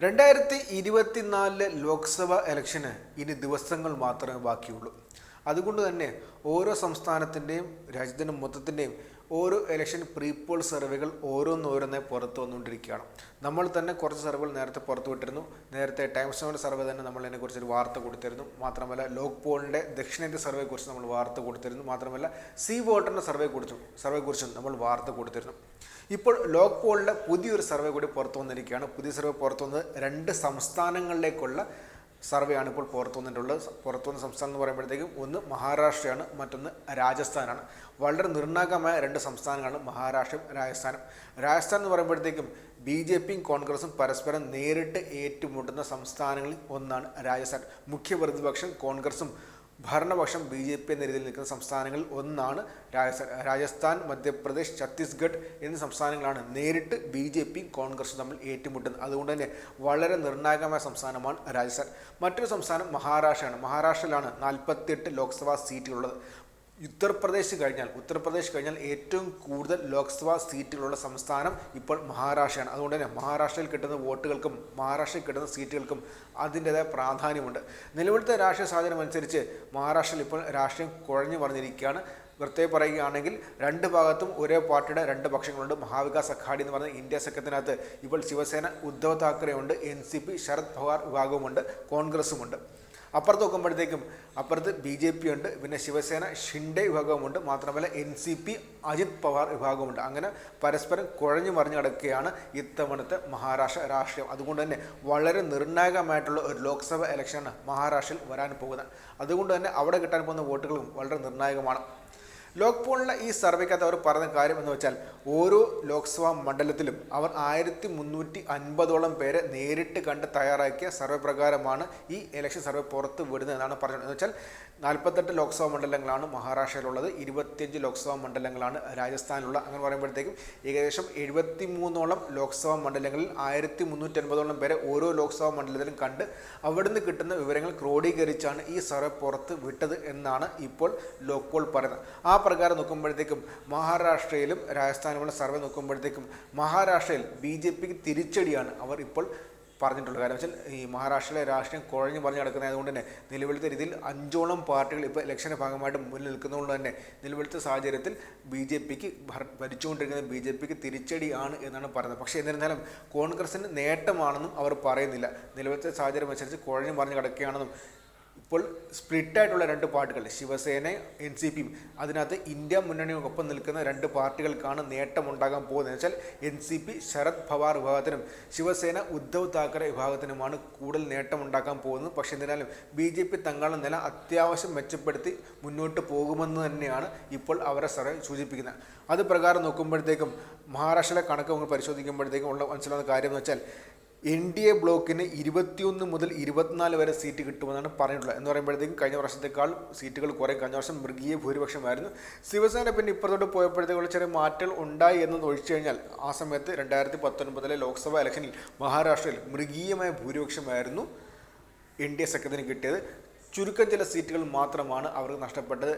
രണ്ടായിരത്തി ഇരുപത്തിനാലിലെ ലോക്സഭ ഇലക്ഷന് ഇനി ദിവസങ്ങൾ മാത്രമേ ബാക്കിയുള്ളൂ. അതുകൊണ്ട് തന്നെ ഓരോ സംസ്ഥാനത്തിന്റെയും രാജ്യത്തിന്റെ മൊത്തത്തിന്റെയും ഓരോ ഇലക്ഷൻ പ്രീപോൾ സർവേകൾ ഓരോന്നോരോന്നേ പുറത്തു വന്നുകൊണ്ടിരിക്കുകയാണ്. നമ്മൾ തന്നെ കുറച്ച് സർവേകൾ നേരത്തെ പുറത്തു വിട്ടിരുന്നു. നേരത്തെ ടൈംസ് നോയുടെ സർവേ തന്നെ നമ്മൾ അതിനെക്കുറിച്ചൊരു വാർത്ത കൊടുത്തിരുന്നു. മാത്രമല്ല ലോക് പോളിന്റെ ദക്ഷിണേന്ത്യ സർവേയെക്കുറിച്ച് നമ്മൾ വാർത്ത കൊടുത്തിരുന്നു. മാത്രമല്ല സി വോട്ടറിന്റെ സർവേ കുറിച്ചും സർവേക്കുറിച്ചും നമ്മൾ വാർത്ത കൊടുത്തിരുന്നു. ഇപ്പോൾ ലോക് പോളിന്റെ പുതിയൊരു സർവേ കൂടി പുറത്തു വന്നിരിക്കുകയാണ്. പുതിയ സർവേ പുറത്തു വന്നത് രണ്ട് സംസ്ഥാനങ്ങളിലേക്കുള്ള സർവേ ആണ് ഇപ്പോൾ പുറത്തു വന്നിട്ടുള്ളത് പുറത്തു വന്ന സംസ്ഥാനം എന്ന് പറയുമ്പോഴത്തേക്കും ഒന്ന് മഹാരാഷ്ട്രയാണ് മറ്റൊന്ന് രാജസ്ഥാനാണ്. വളരെ നിർണായകമായ രണ്ട് സംസ്ഥാനങ്ങളാണ് മഹാരാഷ്ട്രയും രാജസ്ഥാനും. രാജസ്ഥാൻ എന്ന് പറയുമ്പോഴത്തേക്കും ബി ജെ പിയും കോൺഗ്രസും പരസ്പരം നേരിട്ട് ഏറ്റുമുട്ടുന്ന സംസ്ഥാനങ്ങളിൽ ഒന്നാണ് രാജസ്ഥാൻ. മുഖ്യ പ്രതിപക്ഷം കോൺഗ്രസും ഭരണപക്ഷം ബി ജെ പി എന്ന നിൽക്കുന്ന സംസ്ഥാനങ്ങളിൽ ഒന്നാണ് രാജസ്ഥാൻ രാജസ്ഥാൻ മധ്യപ്രദേശ് ഛത്തീസ്ഗഡ് എന്നീ സംസ്ഥാനങ്ങളാണ് നേരിട്ട് ബി ജെ പി കോൺഗ്രസും തമ്മിൽ ഏറ്റുമുട്ടുന്നത്. അതുകൊണ്ട് തന്നെ വളരെ നിർണായകമായ സംസ്ഥാനമാണ് രാജസ്ഥാൻ. മറ്റൊരു സംസ്ഥാനം മഹാരാഷ്ട്രയാണ്. മഹാരാഷ്ട്രയിലാണ് നാൽപ്പത്തിയെട്ട് ലോക്സഭാ സീറ്റുകളുള്ളത്. ഉത്തർപ്രദേശ് കഴിഞ്ഞാൽ ഉത്തർപ്രദേശ് കഴിഞ്ഞാൽ ഏറ്റവും കൂടുതൽ ലോക്സഭാ സീറ്റുകളുള്ള സംസ്ഥാനം ഇപ്പോൾ മഹാരാഷ്ട്രയാണ്. അതുകൊണ്ട് തന്നെ മഹാരാഷ്ട്രയിൽ കിട്ടുന്ന വോട്ടുകൾക്കും മഹാരാഷ്ട്രയിൽ കിട്ടുന്ന സീറ്റുകൾക്കും അതിന്റെതായ പ്രാധാന്യമുണ്ട്. നിലവിലത്തെ രാഷ്ട്രീയ സാഹചര്യം അനുസരിച്ച് മഹാരാഷ്ട്രയിൽ ഇപ്പോൾ രാഷ്ട്രീയം കുഴഞ്ഞു പറഞ്ഞിരിക്കുകയാണ് പ്രത്യേകം പറയുകയാണെങ്കിൽ രണ്ട് ഭാഗത്തും ഒരേ പാർട്ടിയുടെ രണ്ട് പക്ഷങ്ങളുണ്ട്. മഹാവികാസ് അഖാഡി എന്ന് പറയുന്ന ഇന്ത്യ സഖ്യത്തിനകത്ത് ഇപ്പോൾ ശിവസേന ഉദ്ധവ് താക്കറെ ഉണ്ട് N C P Sharad Pawar വിഭാഗവുമുണ്ട്. കോൺഗ്രസുമുണ്ട്. അപ്പുറത്ത് നോക്കുമ്പോഴത്തേക്കും അപ്പുറത്ത് ബി ജെ പി ഉണ്ട് പിന്നെ ശിവസേന ഷിൻഡെ വിഭാഗവുമുണ്ട് മാത്രമല്ല N C P Ajit Pawar വിഭാഗമുണ്ട് അങ്ങനെ പരസ്പരം കുഴഞ്ഞു മറിഞ്ഞു കിടക്കുകയാണ് ഇത്തവണത്തെ മഹാരാഷ്ട്ര രാഷ്ട്രീയം. അതുകൊണ്ട് തന്നെ വളരെ നിർണായകമായിട്ടുള്ള ഒരു ലോക്സഭ ഇലക്ഷനാണ് മഹാരാഷ്ട്രയിൽ വരാൻ പോകുന്നത്. അതുകൊണ്ട് തന്നെ അവിടെ കിട്ടാൻ പോകുന്ന വോട്ടുകളും വളരെ നിർണായകമാണ്. ലോക് പോളിലെ ഈ സർവേക്കകത്ത് അവർ പറഞ്ഞ കാര്യം എന്ന് വെച്ചാൽ ഓരോ ലോക്സഭാ മണ്ഡലത്തിലും അവർ ആയിരത്തി മുന്നൂറ്റി അൻപതോളം പേരെ നേരിട്ട് കണ്ട് തയ്യാറാക്കിയ സർവേ പ്രകാരമാണ് ഈ ഇലക്ഷൻ സർവേ പുറത്ത് വിടുന്നത് എന്നാണ് പറഞ്ഞത്. എന്ന് വെച്ചാൽ നാൽപ്പത്തെട്ട് ലോക്സഭാ മണ്ഡലങ്ങളാണ് മഹാരാഷ്ട്രയിലുള്ളത് ഇരുപത്തിയഞ്ച് ലോക്സഭാ മണ്ഡലങ്ങളാണ് രാജസ്ഥാനിലുള്ള. അങ്ങനെ പറയുമ്പോഴത്തേക്കും ഏകദേശം എഴുപത്തി മൂന്നോളം ലോക്സഭാ മണ്ഡലങ്ങളിൽ ആയിരത്തി മുന്നൂറ്റി അൻപതോളം പേരെ ഓരോ ലോക്സഭാ മണ്ഡലത്തിലും കണ്ട് അവിടുന്ന് കിട്ടുന്ന വിവരങ്ങൾ ക്രോഡീകരിച്ചാണ് ഈ സർവേ പുറത്ത് വിട്ടത് എന്നാണ് ഇപ്പോൾ ലോക്പോൾ പറയുന്നത്. ആ പ്രകാരം നോക്കുമ്പോഴത്തേക്കും മഹാരാഷ്ട്രയിലും രാജസ്ഥാനുമുള്ള സർവേ നോക്കുമ്പോഴത്തേക്കും മഹാരാഷ്ട്രയിൽ ബി ജെ പിക്ക് തിരിച്ചടിയാണ് അവർ ഇപ്പോൾ പറഞ്ഞിട്ടുള്ളത്. കാരണം വെച്ചാൽ ഈ മഹാരാഷ്ട്രയിലെ രാഷ്ട്രീയം കുഴഞ്ഞു പറഞ്ഞു നടക്കുന്നതുകൊണ്ട് തന്നെ നിലവിലത്തെ രീതിയിൽ അഞ്ചോളം പാർട്ടികൾ ഇപ്പോൾ ഇലക്ഷന്റെ ഭാഗമായിട്ട് മുന്നിൽ നിൽക്കുന്നതുകൊണ്ട് തന്നെ നിലവിലത്തെ സാഹചര്യത്തിൽ ബി ജെ പിക്ക് ഭരിച്ചുകൊണ്ടിരിക്കുന്ന ബി ജെ പിക്ക് തിരിച്ചടിയാണ് എന്നാണ് പറയുന്നത്. പക്ഷേ എന്നിരുന്നാലും കോൺഗ്രസിന് നേട്ടമാണെന്നും അവർ പറയുന്നില്ല. നിലവിലത്തെ സാഹചര്യം അനുസരിച്ച് കുഴഞ്ഞു പറഞ്ഞു കിടക്കുകയാണെന്നും ഇപ്പോൾ സ്പ്ലിറ്റ് ആയിട്ടുള്ള രണ്ട് പാർട്ടികൾ ശിവസേന എൻ സി പിയും അതിനകത്ത് ഇന്ത്യ മുന്നണിയൊപ്പം നിൽക്കുന്ന രണ്ട് പാർട്ടികൾക്കാണ് നേട്ടമുണ്ടാകാൻ പോകുന്നത്. വെച്ചാൽ N C P Sharad Pawar വിഭാഗത്തിനും ശിവസേന ഉദ്ധവ് താക്കറെ വിഭാഗത്തിനുമാണ് കൂടുതൽ നേട്ടമുണ്ടാക്കാൻ പോകുന്നത്. പക്ഷേ എന്നിരുന്നാലും ബി ജെ പി തങ്ങളുടെ നില അത്യാവശ്യം മെച്ചപ്പെടുത്തി മുന്നോട്ട് പോകുമെന്ന് തന്നെയാണ് ഇപ്പോൾ അവരെ സർവേ സൂചിപ്പിക്കുന്നത്. അത് പ്രകാരം നോക്കുമ്പോഴത്തേക്കും മഹാരാഷ്ട്രയിലെ കണക്ക് നമ്മൾ പരിശോധിക്കുമ്പോഴത്തേക്കും ഉള്ള മനസ്സിലാവുന്ന കാര്യം എന്ന് വെച്ചാൽ എൻ ഡി എ ബ്ലോക്കിന് ഇരുപത്തിയൊന്ന് മുതൽ ഇരുപത്തിനാല് വരെ സീറ്റ് കിട്ടുമെന്നാണ് പറഞ്ഞിട്ടുള്ളത്. എന്ന് പറയുമ്പോഴത്തേക്കും കഴിഞ്ഞ വർഷത്തേക്കാൾ സീറ്റുകൾ കുറേ കഴിഞ്ഞ വർഷം മൃഗീയ ഭൂരിപക്ഷമായിരുന്നു. ശിവസേന പിന്നെ ഇപ്പുറത്തോട്ട് പോയപ്പോഴത്തേക്കുള്ള ചെറിയ മാറ്റങ്ങൾ ഉണ്ടായി എന്നത് ഒഴിച്ചു കഴിഞ്ഞാൽ ആ സമയത്ത് രണ്ടായിരത്തി പത്തൊൻപതിലെ ലോക്സഭാ ഇലക്ഷനിൽ മഹാരാഷ്ട്രയിൽ മൃഗീയമായ ഭൂരിപക്ഷമായിരുന്നു എൻ ഡി എ സഖ്യത്തിന് കിട്ടിയത്. ചുരുക്കം ചില സീറ്റുകൾ മാത്രമാണ് അവർക്ക് നഷ്ടപ്പെട്ടത്.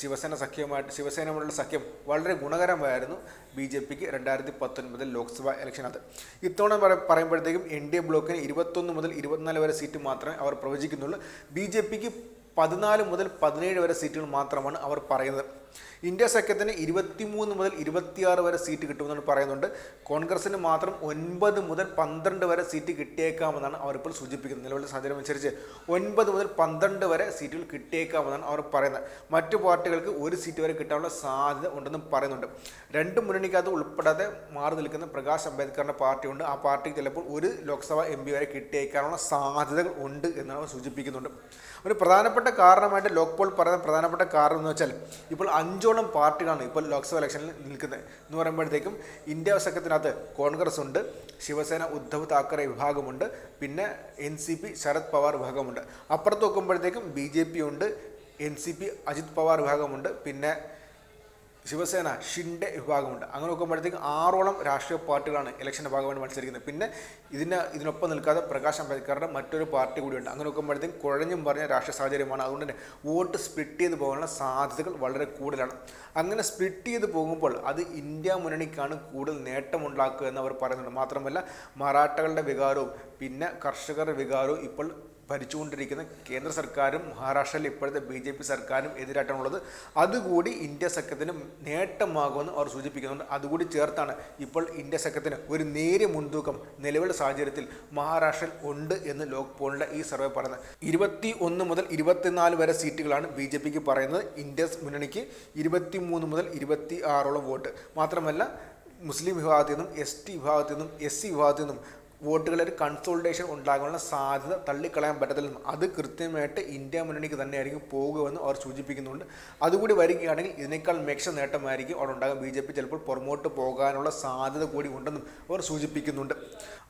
ശിവസേന സഖ്യവുമായിട്ട് ശിവസേനയോടുള്ള സഖ്യം വളരെ ഗുണകരമായിരുന്നു ബി ജെ പിക്ക് രണ്ടായിരത്തി പത്തൊൻപതിൽ ലോക്സഭ ഇലക്ഷനകത്ത്. ഇത്തവണ പറയുമ്പോഴത്തേക്കും എൻ ഡി എ ബ്ലോക്കിന് ഇരുപത്തൊന്ന് മുതൽ ഇരുപത്തിനാല് വരെ സീറ്റ് മാത്രമേ അവർ പ്രവചിക്കുന്നുള്ളൂ. ബി ജെ പിക്ക് പതിനാല് മുതൽ പതിനേഴ് വരെ സീറ്റുകൾ മാത്രമാണ് അവർ പറയുന്നത്. ഇന്ത്യ സഖ്യത്തിന് ഇരുപത്തിമൂന്ന് മുതൽ ഇരുപത്തിയാറ് വരെ സീറ്റ് കിട്ടുമെന്നാണ് പറയുന്നുണ്ട്. കോൺഗ്രസിന് മാത്രം ഒൻപത് മുതൽ പന്ത്രണ്ട് വരെ സീറ്റ് കിട്ടിയേക്കാമെന്നാണ് അവരിപ്പോൾ സൂചിപ്പിക്കുന്നത്. നിലവിലെ സാഹചര്യം അനുസരിച്ച് ഒൻപത് മുതൽ പന്ത്രണ്ട് വരെ സീറ്റുകൾ കിട്ടിയേക്കാമെന്നാണ് അവർ പറയുന്നത്. മറ്റു പാർട്ടികൾക്ക് ഒരു സീറ്റ് വരെ കിട്ടാനുള്ള സാധ്യത ഉണ്ടെന്നും പറയുന്നുണ്ട്. രണ്ട് മുന്നണിക്കകത്ത് ഉൾപ്പെടാതെ മാറി നിൽക്കുന്ന പ്രകാശ് അംബേദ്കറിന്റെ പാർട്ടിയുണ്ട്. ആ പാർട്ടിക്ക് ചിലപ്പോൾ ഒരു ലോക്സഭ എം പി വരെ കിട്ടിയേക്കാനുള്ള സാധ്യതകൾ ഉണ്ട് എന്നാണ് സൂചിപ്പിക്കുന്നുണ്ട്. ഒരു പ്രധാനപ്പെട്ട കാരണമായിട്ട് ലോക്പോൾ പറയുന്ന പ്രധാനപ്പെട്ട കാരണം എന്ന് വെച്ചാൽ ഇപ്പോൾ അഞ്ചോളം പാർട്ടികളാണ് ഇപ്പോൾ ലോക്സഭ ഇലക്ഷനിൽ നിൽക്കുന്നത്. എന്ന് പറയുമ്പോഴത്തേക്കും ഇന്ത്യ സഖ്യത്തിനകത്ത് കോൺഗ്രസ് ഉണ്ട് ശിവസേന ഉദ്ധവ് താക്കറെ വിഭാഗമുണ്ട് പിന്നെ N C P Sharad Pawar വിഭാഗമുണ്ട്. അപ്പുറത്ത് നോക്കുമ്പോഴത്തേക്കും ബി ജെ പി ഉണ്ട് N C P Ajit Pawar വിഭാഗമുണ്ട് പിന്നെ ശിവസേന ഷിൻഡെ വിഭാഗമുണ്ട്. അങ്ങനെ നോക്കുമ്പോഴത്തേക്ക് ആറോളം രാഷ്ട്രീയ പാർട്ടികളാണ് ഇലക്ഷന്റെ ഭാഗമായിട്ട് മത്സരിക്കുന്നത്. പിന്നെ ഇതിന് ഇതിനൊപ്പം നിൽക്കാതെ പ്രകാശ് അംബേദ്കറുടെ മറ്റൊരു പാർട്ടി കൂടിയുണ്ട്. അങ്ങനെ നോക്കുമ്പോഴത്തേക്കും കുഴഞ്ഞും പറഞ്ഞ രാഷ്ട്രീയ സാഹചര്യമാണ്. അതുകൊണ്ട് തന്നെ വോട്ട് സ്പ്ലിറ്റ് ചെയ്ത് പോകാനുള്ള സാധ്യതകൾ വളരെ കൂടുതലാണ്. അങ്ങനെ സ്പ്ലിറ്റ് ചെയ്ത് പോകുമ്പോൾ അത് ഇന്ത്യ മുന്നണിക്കാണ് കൂടുതൽ നേട്ടമുണ്ടാക്കുക എന്ന് അവർ പറയുന്നുണ്ട്. മാത്രമല്ല മറാഠകളുടെ വികാരവും പിന്നെ കർഷകരുടെ വികാരവും ഇപ്പോൾ ഭരിച്ചുകൊണ്ടിരിക്കുന്ന കേന്ദ്ര സർക്കാരും മഹാരാഷ്ട്രയിൽ ഇപ്പോഴത്തെ ബി ജെ പി സർക്കാരും എതിരായിട്ടാണുള്ളത്. അതുകൂടി ഇന്ത്യ സഖ്യത്തിന് നേട്ടമാകുമെന്ന് അവർ സൂചിപ്പിക്കുന്നുണ്ട്. അതുകൂടി ചേർത്താണ് ഇപ്പോൾ ഇന്ത്യ സഖ്യത്തിന് ഒരു നേരിയ മുൻതൂക്കം നിലവിലെ സാഹചര്യത്തിൽ മഹാരാഷ്ട്രയിൽ ഉണ്ട് എന്ന് ലോക് പോളിന്റെ ഈ സർവേ പറയുന്നത്. ഇരുപത്തി ഒന്ന് മുതൽ ഇരുപത്തിനാല് വരെ സീറ്റുകളാണ് ബി ജെ പിക്ക് പറയുന്നത്. ഇന്ത്യ മുന്നണിക്ക് ഇരുപത്തി മൂന്ന് മുതൽ ഇരുപത്തി ആറോളം വോട്ട്. മാത്രമല്ല മുസ്ലിം വിഭാഗത്തിൽ നിന്നും എസ് ടി വിഭാഗത്തിൽ നിന്നും എസ് സി വിഭാഗത്തിൽ നിന്നും വോട്ടുകളിൽ ഒരു കൺസോൾട്ടേഷൻ ഉണ്ടാകാനുള്ള സാധ്യത തള്ളിക്കളയാൻ പറ്റത്തില്ലെന്നും അത് കൃത്യമായിട്ട് ഇന്ത്യ മുന്നണിക്ക് തന്നെയായിരിക്കും പോകുമെന്ന് അവർ സൂചിപ്പിക്കുന്നുണ്ട്. അതുകൂടി വരികയാണെങ്കിൽ ഇതിനേക്കാൾ മികച്ച നേട്ടമായിരിക്കും അവിടെ ഉണ്ടാകും ബി ജെ പി ചിലപ്പോൾ പുറമോട്ട് പോകാനുള്ള സാധ്യത കൂടി ഉണ്ടെന്നും അവർ സൂചിപ്പിക്കുന്നുണ്ട്.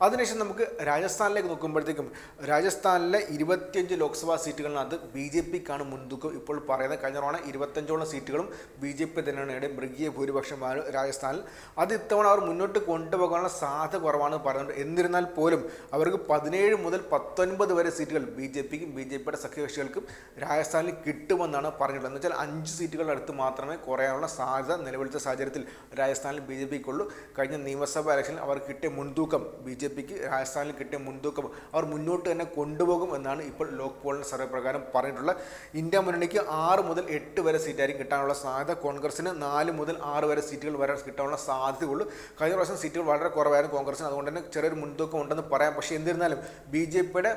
അതിനുശേഷം നമുക്ക് രാജസ്ഥാനിലേക്ക് നോക്കുമ്പോഴത്തേക്കും രാജസ്ഥാനിലെ ഇരുപത്തിയഞ്ച് ലോക്സഭാ സീറ്റുകളിനകത്ത് ബി ജെ പിക്കാണ് മുൻതൂക്കം ഇപ്പോൾ പറയുന്നത്. കഴിഞ്ഞ തവണ ഇരുപത്തഞ്ചോളം സീറ്റുകളും ബി ജെ പി തന്നെയാണ് ഇവിടെ മൃഗീയ ഭൂരിപക്ഷമാണ് രാജസ്ഥാനിൽ. അത് ഇത്തവണ അവർ മുന്നോട്ട് കൊണ്ടുപോകാനുള്ള സാധ്യത കുറവാണ് പറയുന്നത് എന്നിരുന്നാൽ പോലും അവർക്ക് പതിനേഴ് മുതൽ പത്തൊൻപത് വരെ സീറ്റുകൾ ബി ജെ പിക്കും ബി ജെ പിയുടെ സഖ്യകക്ഷികൾക്കും രാജസ്ഥാനിൽ കിട്ടുമെന്നാണ് പറഞ്ഞിട്ടുള്ളത്. എന്ന് വെച്ചാൽ അഞ്ച് സീറ്റുകളുടെ അടുത്ത് മാത്രമേ കുറയാനുള്ള സാധ്യത നിലവിലത്തെ സാഹചര്യത്തിൽ രാജസ്ഥാനിൽ ബി ജെ പിക്കുള്ളൂ. കഴിഞ്ഞ നിയമസഭാ ഇലക്ഷനിൽ അവർ കിട്ടിയ മുൻതൂക്കം ബി ജെ പിക്ക് രാജസ്ഥാനിൽ കിട്ടിയ മുൻതൂക്കം അവർ മുന്നോട്ട് തന്നെ കൊണ്ടുപോകും എന്നാണ് ഇപ്പോൾ ലോക് പോളിന്റെ സർവേ പ്രകാരം പറഞ്ഞിട്ടുള്ളത്. ഇന്ത്യ മുന്നണിക്ക് ആറ് മുതൽ എട്ട് വരെ സീറ്റായിരിക്കും കിട്ടാനുള്ള സാധ്യത. കോൺഗ്രസിന് നാല് മുതൽ ആറ് വരെ സീറ്റുകൾ വരെ കിട്ടാനുള്ള സാധ്യതയുള്ളൂ. കഴിഞ്ഞ പ്രാവശ്യം സീറ്റുകൾ വളരെ കുറവായിരുന്നു കോൺഗ്രസിന്. അതുകൊണ്ട് തന്നെ ചെറിയൊരു മുൻതൂക്കം ഉണ്ടെന്ന് പറയാം. പക്ഷേ എന്നിരുന്നാലും ബി ജെ പിയുടെ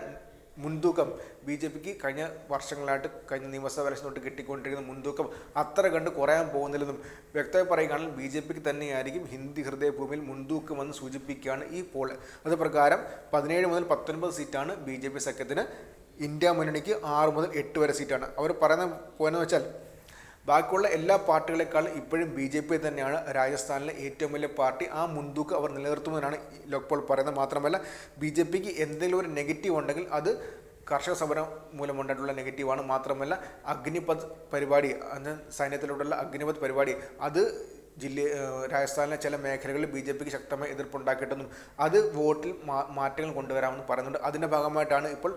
മുൻതൂക്കം ബി ജെ പിക്ക് കഴിഞ്ഞ വർഷങ്ങളായിട്ട് കഴിഞ്ഞ നിയമസഭ ഇലക്ഷൻ തൊട്ട് കിട്ടിക്കൊണ്ടിരിക്കുന്ന മുൻതൂക്കം അത്ര കണ്ട് കുറയാൻ പോകുന്നില്ലെന്നും വ്യക്തമായി പറയുകയാണെങ്കിൽ ബി ജെ പിക്ക് തന്നെയായിരിക്കും ഹിന്ദി ഹൃദയഭൂമിയിൽ മുൻതൂക്കമെന്ന് സൂചിപ്പിക്കുകയാണ് ഈ പോൾ അത് പ്രകാരം പതിനേഴ് മുതൽ പത്തൊൻപത് സീറ്റാണ് ബി ജെ പി സഖ്യത്തിന് ഇന്ത്യ മുന്നണിക്ക് ആറ് മുതൽ എട്ട് വരെ സീറ്റാണ്. അവർ പറയുന്ന പോയെന്ന് വെച്ചാൽ ബാക്കിയുള്ള എല്ലാ പാർട്ടികളെക്കാളും ഇപ്പോഴും ബി ജെ പി തന്നെയാണ് രാജസ്ഥാനിലെ ഏറ്റവും വലിയ പാർട്ടി. ആ മുൻതൂക്കം അവർ നിലനിർത്തുമെന്നാണ് ലോക്പോൾ പറയുന്നത്. മാത്രമല്ല ബി ജെ പിക്ക് എന്തെങ്കിലും ഒരു നെഗറ്റീവ് ഉണ്ടെങ്കിൽ അത് കർഷക സമരം മൂലമുണ്ടായിട്ടുള്ള നെഗറ്റീവാണ്. മാത്രമല്ല അഗ്നിപത് പരിപാടി അന്ന് സൈന്യത്തിലൂടെയുള്ള അഗ്നിപത് പരിപാടി അത് ജില്ല രാജസ്ഥാനിലെ ചില മേഖലകളിൽ ബി ജെ പിക്ക് ശക്തമായ എതിർപ്പുണ്ടാക്കിയിട്ടെന്നും അത് വോട്ടിൽ മാറ്റങ്ങൾ കൊണ്ടുവരാമെന്ന് പറയുന്നുണ്ട്. അതിന്റെ ഭാഗമായിട്ടാണ് ഇപ്പോൾ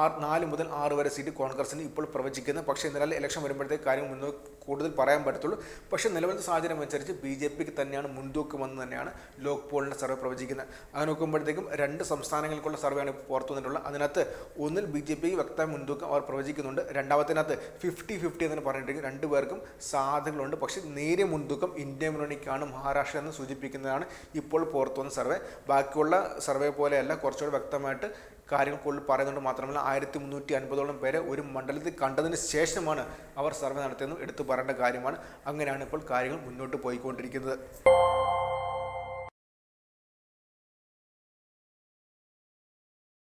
ആറ് നാല് മുതൽ ആറ് വരെ സീറ്റ് കോൺഗ്രസിന് ഇപ്പോൾ പ്രവചിക്കുന്നത്. പക്ഷേ എന്നാലും ഇലക്ഷൻ വരുമ്പോഴത്തേക്ക് കാര്യം മുന്നോട്ട് കൂടുതൽ പറയാൻ പറ്റത്തുള്ളൂ. പക്ഷേ നിലവിലത്തെ സാഹചര്യം അനുസരിച്ച് ബി ജെ പിക്ക് തന്നെയാണ് മുൻതൂക്കമെന്ന് തന്നെയാണ് ലോക് പോളിന്റെ സർവേ പ്രവചിക്കുന്നത്. അങ്ങനെ നോക്കുമ്പോഴത്തേക്കും രണ്ട് സംസ്ഥാനങ്ങൾക്കുള്ള സർവേയാണ് പുറത്തു വന്നിട്ടുള്ളത്. അതിനകത്ത് ഒന്നിൽ ബി ജെ പിക്ക് വ്യക്തമായ മുൻതൂക്കം അവർ പ്രവചിക്കുന്നുണ്ട്. രണ്ടാമത്തിനകത്ത് ഫിഫ്റ്റി ഫിഫ്റ്റി എന്ന് പറഞ്ഞിട്ടുണ്ടെങ്കിൽ രണ്ടു പേർക്കും സാധ്യതകളുണ്ട്. പക്ഷേ നേരിയ മുൻതൂക്കം ഇന്ത്യ മുന്നണിക്കാണ് മഹാരാഷ്ട്ര എന്ന് സൂചിപ്പിക്കുന്നതാണ് ഇപ്പോൾ പുറത്തു വന്ന സർവേ. ബാക്കിയുള്ള സർവേ പോലെയല്ല കുറച്ചുകൂടി വ്യക്തമായിട്ട് കാര്യങ്ങൾ കൂടുതൽ പറയുന്നുണ്ട് മാത്രമല്ല ആയിരത്തി മുന്നൂറ്റി അൻപതോളം പേരെ ഒരു മണ്ഡലത്തിൽ കണ്ടതിന് ശേഷമാണ് അവർ സർവേ നടത്തിയെന്നും എടുത്തു പറയേണ്ട കാര്യമാണ്. അങ്ങനെയാണ് ഇപ്പോൾ കാര്യങ്ങൾ മുന്നോട്ട് പോയിക്കൊണ്ടിരിക്കുന്നത്.